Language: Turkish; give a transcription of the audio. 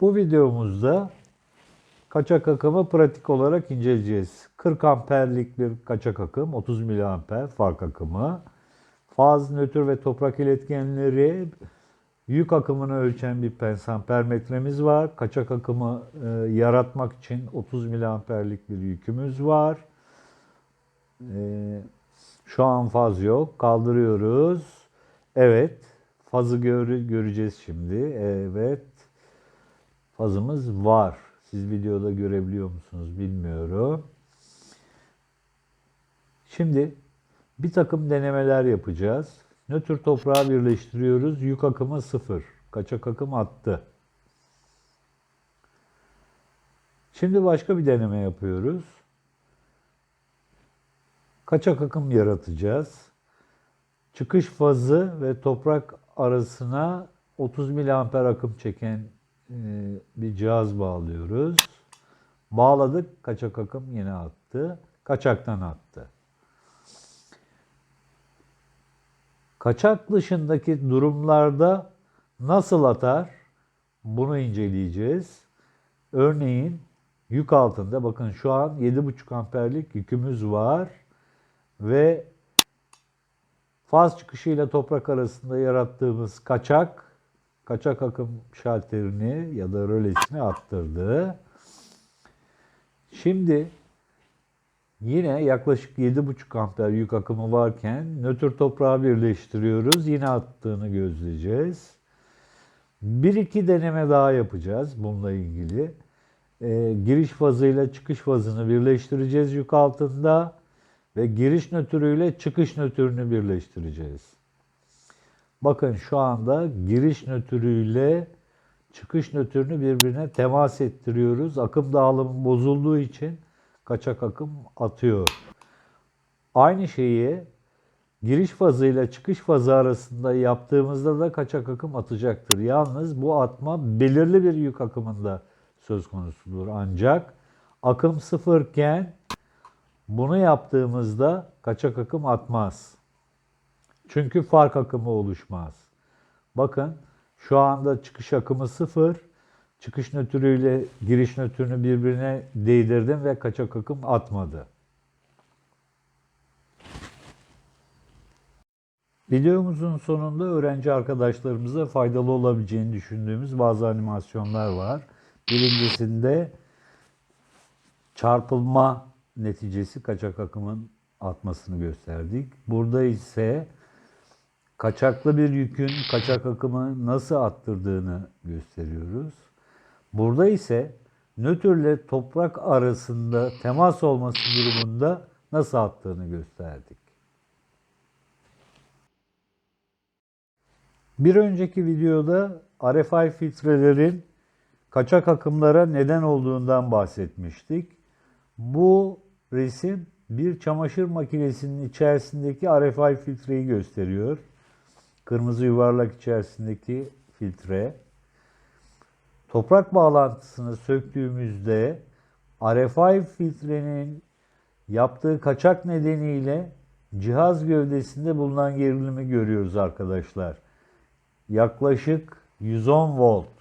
Bu videomuzda kaçak akımı pratik olarak inceleyeceğiz. 40 amperlik bir kaçak akım, 30 miliamper fark akımı. Faz, nötr ve toprak iletkenleri yük akımını ölçen bir pensampermetremiz var. Kaçak akımı e, yaratmak için 30 miliamperlik bir yükümüz var. E, şu an faz yok. Kaldırıyoruz. Evet. Fazı gör, göreceğiz şimdi. Evet. Fazımız var. Siz videoda görebiliyor musunuz bilmiyorum. Şimdi bir takım denemeler yapacağız. Nötr toprağı birleştiriyoruz. Yük akımı sıfır. Kaçak akım attı. Şimdi başka bir deneme yapıyoruz. Kaçak akım yaratacağız. Çıkış fazı ve toprak arasına 30 miliamper akım çeken bir cihaz bağlıyoruz. Bağladık. Kaçak akım yine attı. Kaçaktan attı. Kaçak dışındaki durumlarda nasıl atar? Bunu inceleyeceğiz. Örneğin yük altında bakın şu an 7,5 amperlik yükümüz var ve faz çıkışıyla toprak arasında yarattığımız kaçak kaçak akım şalterini ya da rölesini attırdı. Şimdi yine yaklaşık 7,5 amper yük akımı varken nötr toprağı birleştiriyoruz. Yine attığını gözleyeceğiz. Bir iki deneme daha yapacağız bununla ilgili. Ee, giriş fazıyla çıkış fazını birleştireceğiz yük altında ve giriş nötrüyle çıkış nötrünü birleştireceğiz. Bakın şu anda giriş nötrüyle çıkış nötrünü birbirine temas ettiriyoruz. Akım dağılımı bozulduğu için kaçak akım atıyor. Aynı şeyi giriş fazıyla çıkış fazı arasında yaptığımızda da kaçak akım atacaktır. Yalnız bu atma belirli bir yük akımında söz konusudur. Ancak akım sıfırken bunu yaptığımızda kaçak akım atmaz. Çünkü fark akımı oluşmaz. Bakın şu anda çıkış akımı sıfır. Çıkış nötrüyle giriş nötrünü birbirine değdirdim ve kaçak akım atmadı. Videomuzun sonunda öğrenci arkadaşlarımıza faydalı olabileceğini düşündüğümüz bazı animasyonlar var. Birincisinde çarpılma neticesi kaçak akımın atmasını gösterdik. Burada ise kaçaklı bir yükün kaçak akımı nasıl attırdığını gösteriyoruz. Burada ise nötrle toprak arasında temas olması durumunda nasıl attığını gösterdik. Bir önceki videoda RFI filtrelerin kaçak akımlara neden olduğundan bahsetmiştik. Bu resim bir çamaşır makinesinin içerisindeki RFI filtreyi gösteriyor. Kırmızı yuvarlak içerisindeki filtre. Toprak bağlantısını söktüğümüzde RFI filtrenin yaptığı kaçak nedeniyle cihaz gövdesinde bulunan gerilimi görüyoruz arkadaşlar. Yaklaşık 110 volt.